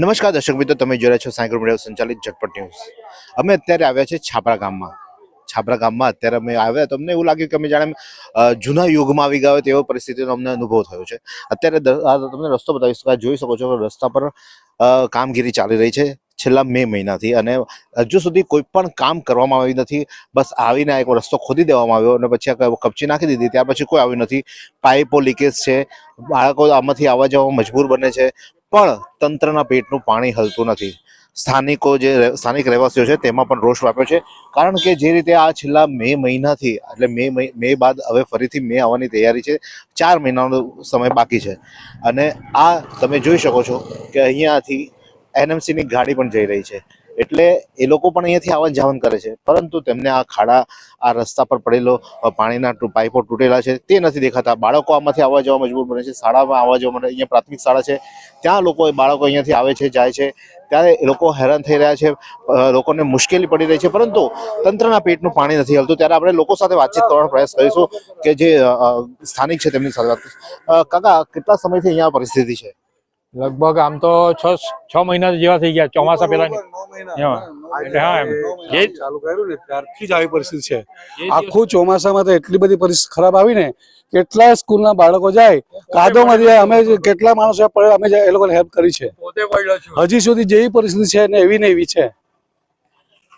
નમસ્કાર દર્શક મિત્રો, તમે જોઈ છો સાયકલ મીડિયા સંચાલિત ઝટપટ ન્યૂઝ. અમે અત્યારે આવ્યા છે છાપરા ગામમાં. છાપરા ગામમાં અત્યારે અમે આવ્યા, તો અમને એવું લાગ્યું કે અમે જાણે જૂના યુગમાં આવી ગયા તેવો પરિસ્થિતિનો અમને અનુભવ થયો છે. અત્યારે તમને રસ્તો બતાવી શકો જોઈ શકો છો રસ્તા પર કામગીરી ચાલી રહી છે છેલ્લા મે મહિનાથી. અને હજુ સુધી કોઈ પણ કામ કરવામાં આવી નથી. બસ આવીને એક રસ્તો ખોદી દેવામાં આવ્યો અને પછી આ કપચી નાખી દીધી. ત્યાર પછી કોઈ આવ્યું નથી. પાઇપો લીકેજ છે. બાળકો આમાંથી આવવા જવા મજબૂર બને છે. પણ તંત્રના પેટનું પાણી હલતું નથી. સ્થાનિકો જે સ્થાનિક રહેવાસીઓ છે તેમાં પણ રોષ વ્યાપ્યો છે. કારણ કે જે રીતે આ છેલ્લા મે મહિનાથી, એટલે મે મે બાદ હવે ફરીથી મે આવવાની તૈયારી છે, ચાર મહિનાનો સમય બાકી છે. અને આ તમે જોઈ શકો છો કે અહીંયાથી એનએમસીની ગાડી પણ જઈ રહી છે. એટલે એ લોકો પણ અહીંયાથી આવન જાવન કરે છે. પરંતુ તેમને આ ખાડા, આ રસ્તા પર પડેલો પાણીના પાઇપો તૂટેલા છે, તે નથી દેખાતા. બાળકો આમાંથી આવવા જવા મજબૂર બને છે. શાળામાં આવવા જવા માટે અહીંયા પ્રાથમિક શાળા છે. ત્યાં લોકો બાળકો અહીંયાથી આવે છે, જાય છે. ત્યારે એ લોકો હેરાન થઈ રહ્યા છે. લોકોને મુશ્કેલી પડી રહી છે. પરંતુ તંત્રના પેટનું પાણી નથી હલતું. ત્યારે આપણે લોકો સાથે વાતચીત કરવાનો પ્રયાસ કરીશું કે જે સ્થાનિક છે તેમની સાથે કાકા, કેટલા સમયથી અહીંયા પરિસ્થિતિ છે? લગભગ આમ તો છ છ મહિના જેવા થઈ ગયા ચોમાસા પહેલા હા. એટલે હા એમ. જે- ચાલુ કર્યું ને ત્યારથી જ આવી પરિસ્થિતિ છે. આખું ચોમાસામાં તો એટલી બધી પરિસ્થિતિ ખરાબ આવી ને કેટલા સ્કૂલના બાળકો જાય કાદોમાં જાય અમે કેટલા માણસો પડે અમે એ લોકોને હેલ્પ કરી છું. હજી સુધી જેવી પરિસ્થિતિ છે ને એવી ને એવી છે.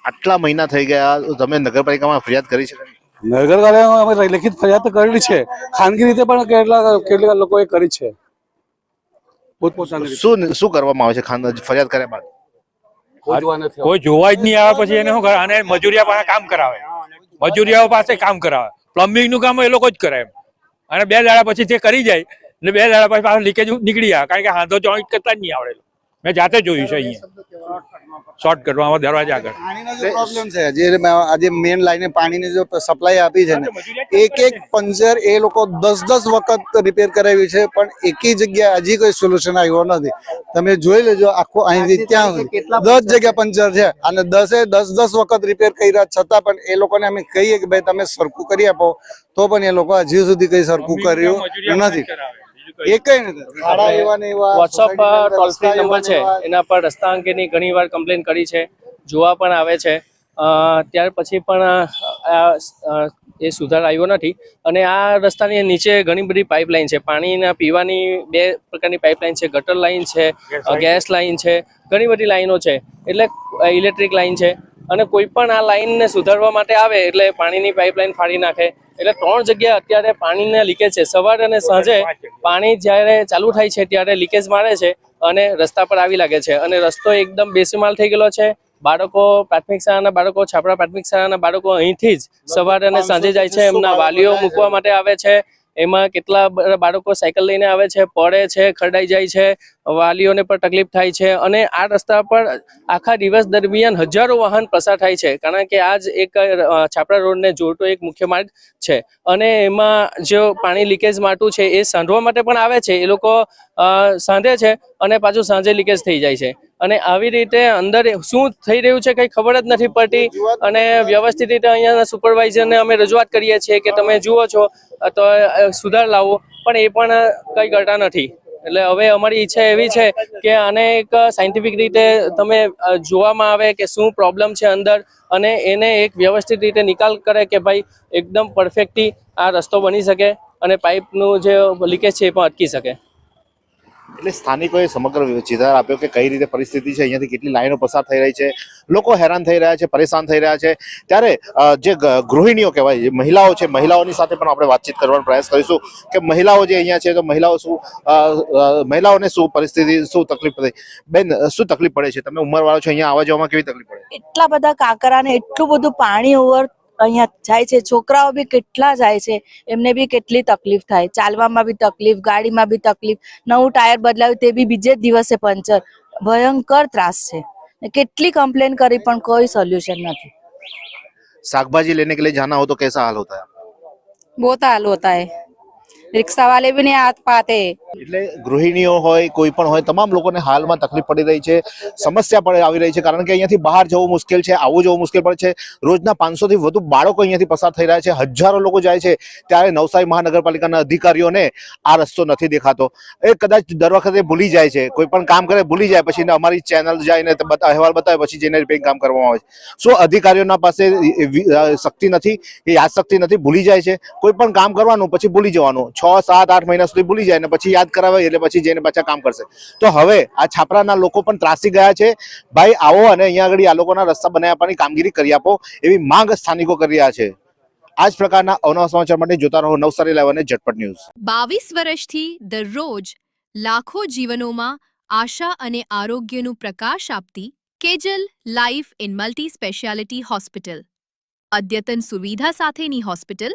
આટલા મહિના થઈ ગયા તમે નગરપાલિકામાં ફરિયાદ કરી છે? નગરપાલિકામાં અમે લેખિત ફરિયાદ તો કરેલી છે. ખાનગી રીતે પણ કેટલા કેટલા લોકોએ કરી છે. પોતપોતાની શું શું કરવામાં આવે છે ખાન ફરિયાદ કર્યા બાદ? કોઈ જોવા જ નહીં આવે પછી એને શું કરે અને મજૂરિયા પાસે કામ કરાવે. મજૂરિયાઓ પાસે કામ કરાવે. પ્લમ્બિંગનું કામ એ લોકો જ કરે એમ. અને બે દાડા પછી જે કરી જાય એટલે બે દાડા પછી પાછું લીકેજ નીકળી આવે કારણ કે હાંધો જોઈન્ટ કરતા જ નહીં આવડે. મેં જાતે જોયું છે અહીંયા. શોર્ટ કરવામાં દરવાજા આગળ. જે પ્રોબ્લેમ છે જે આજે મેન લાઈને પાણીની જો સપ્લાય આપી છે ને એક એક પંચર એ લોકો દસ દસ વખત રિપેર કરાવ્યું છે પણ એકી જગ્યાએ હજી કોઈ સોલ્યુશન આવ્યો નથી. તમે જોઈ લેજો આખું અહીંથી ત્યાં સુધી. દસ જગ્યા પંચર છે અને દસે દસ દસ વખત રિપેર કર્યા છતાં પણ એ લોકોને અમે કહીએ કે ભાઈ તમે સરખું કરી આપો. તો પણ એ લોકો હજી સુધી કઈ સરખું કર્યું નથી. એ નથી એવા ને એવા વોટ્સઅપ પર ટોલ ફ્રી નંબર છે. એના પર રસ્તા અંગેની ઘણી વાર કમ્પ્લેન કરી છે. જોવા પણ આવે છે. અ, ત્યાર પછી પણ આ અ, એ સુધાર આવ્યો નથી. અને આ રસ્તાની નીચે ઘણી બધી પાઇપલાઇન છે. પાણીના પીવાની બે પ્રકારની પાઇપલાઇન છે. ગટર લાઇન છે ગેસ લાઇન છે. ઘણી બધી લાઈનો છે. એટલે ઇલેક્ટ્રિક લાઇન છે. અને કોઈ પણ આ લાઈનને સુધારવા માટે આવે એટલે પાણીની પાઇપલાઇન ફાડી નાખે. એટલે ત્રણ જગ્યાએ અત્યારે પાણીને લીકેજ છે. સવારે અને સાંજે પાણી જ્યારે ચાલુ થાય છે ત્યારે લીકેજ મારે છે અને રસ્તા પર આવી લાગે છે. અને રસ્તો એકદમ બેસીમાલ થઈ ગયેલો છે. બાળકો પ્રાથમિક શાળાના બાળકો છાપરા પ્રાથમિક શાળાના બાળકો અહીંથી જ સવારે અને સાંજે જાય છે. એમના વાલીઓ મૂકવા માટે આવે છે. એમાં કેટલા બાળકો સાયકલ લઈને આવે છે, પડે છે, ખરડાઈ જાય છે, વાલીઓને પણ તકલીફ થાય છે અને આ રસ્તા પર આખા દિવસ દરમિયાન હજારો વાહન પસાર થાય છે. કારણ કે આ એક છાપરા રોડને જોડતો એક મુખ્ય માર્ગ છે અને એમાં જે પાણી લીકેજ માટું છે એ સાંધવા માટે પણ આવે છે. એ લોકો સાંધે છે અને પાછું સાંજે લીકેજ થઈ જાય છે. અને આવી રીતે અંદર શું થઈ રહ્યું છે કંઈ ખબર જ નથી પડતી અને વ્યવસ્થિત રીતે અહીંયાના સુપરવાઇઝરને અમે રજૂઆત કરીએ છીએ કે તમે જુઓ છો તો સુધાર લાવવો પણ એ પણ કંઈ કરતા નથી. એટલે હવે અમારી ઈચ્છા એવી છે કે આને એક સાયન્ટિફિક રીતે તમે જોવામાં આવે કે શું પ્રોબ્લેમ છે અંદર અને એને એક વ્યવસ્થિત રીતે નિકાલ કરે કે ભાઈ એકદમ પરફેક્ટલી આ રસ્તો બની શકે અને પાઇપનું જે લીકેજ છે એ પણ અટકી શકે. એટલે સ્થાનિકોએ સમગ્ર ચિતાર આપ્યો કે કઈ રીતે પરિસ્થિતિ છે, અહીંયાથી કેટલી લાઈનો પસાર થઈ રહી છે, લોકો હેરાન થઈ રહ્યા છે, પરેશાન થઈ રહ્યા છે. ત્યારે જે ગૃહિણીઓ કહેવાય, જે મહિલાઓ છે, મહિલાઓની સાથે પણ આપણે વાતચીત કરવાનો પ્રયાસ કરીશું કે મહિલાઓ જે અહીંયા છે, તો મહિલાઓ શું મહિલાઓને શું પરિસ્થિતિ, શું તકલીફ પડે? બેન, શું તકલીફ પડે છે? તમે ઉંમરવાળો છો, અહીંયા આવવા જવામાં કેવી તકલીફ પડે? એટલા બધા કાંકરા એટલું બધું પાણી ઓવર અહીંયા જાય છે. છોકરાઓ બી કેટલા જાય છે. એમને બી કેટલી તકલીફ થાય. ચાલવામાં બી તકલીફ ગાડીમાં બી તકલીફ. નવું ટાયર બદલાવ્યું તે બી બીજે દિવસે પંચર. ભયંકર ત્રાસ છે. કેટલી કમ્પ્લેન કરી પણ કોઈ સોલ્યુશન નથી. શાકભાજી લેને કે લીએ જાના હો તો કેસા હાલ હોતા હૈ? बहुत हाल होता રિક્ષા વાલે બી હાથ પાતે એટલે ગૃહિણીઓ હોય, કોઈ પણ હોય, તમામ લોકોને હાલમાં તકલીફ પડી રહી છે, સમસ્યા પડે આવી રહી છે, કારણ કે અહીંયાથી બહાર જવું મુશ્કેલ છે, આવું જવું મુશ્કેલ પડે છે. રોજના પાંચસો થી વધુ બાળકો અહીંયાથી પસાર થઈ રહ્યા છે, હજારો લોકો જાય છે, ત્યારે નવસારી મહાનગરપાલિકાના અધિકારીઓને આ રસ્તો નથી દેખાતો. એ કદાચ દર વખતે ભૂલી જાય છે, કોઈ પણ કામ કરે ભૂલી જાય, પછી અમારી ચેનલ જઈને અહેવાલ બતાવે, પછી જઈને રિપેરિંગ કામ કરવામાં આવે છે. શું અધિકારીઓના પાસે શક્તિ નથી એ યાદશક્તિ નથી? ભૂલી જાય છે. કોઈ પણ કામ કરવાનું, પછી ભૂલી જવાનું. છ, સાત, આઠ મહિના સુધી ભૂલી જાય ને પછી યાદ કરાવે એટલે પછી જઈને પાછા કામ કરશે. તો હવે આ છાપરાના લોકો પણ ત્રાસી ગયા છે. ભાઈ, આવો અને અહીંયા આગળ આ લોકોના રસ્તા બનાવી આપવાની કામગીરી કરી આપો એવી માંગ સ્થાનિકો કરી રહ્યા છે. આ જ પ્રકારના અવનવા સમાચાર માટે જોતા રહો નવસારી લાઈવ અને ઝટપટ ન્યૂઝ. બાવીસ વર્ષથી દરરોજ લાખો જીવનોમાં આશા અને આરોગ્યનું પ્રકાશ આપતી Kejal life in multi speciality hospital. અદ્યતન સુવિધા સાથેની હોસ્પિટલ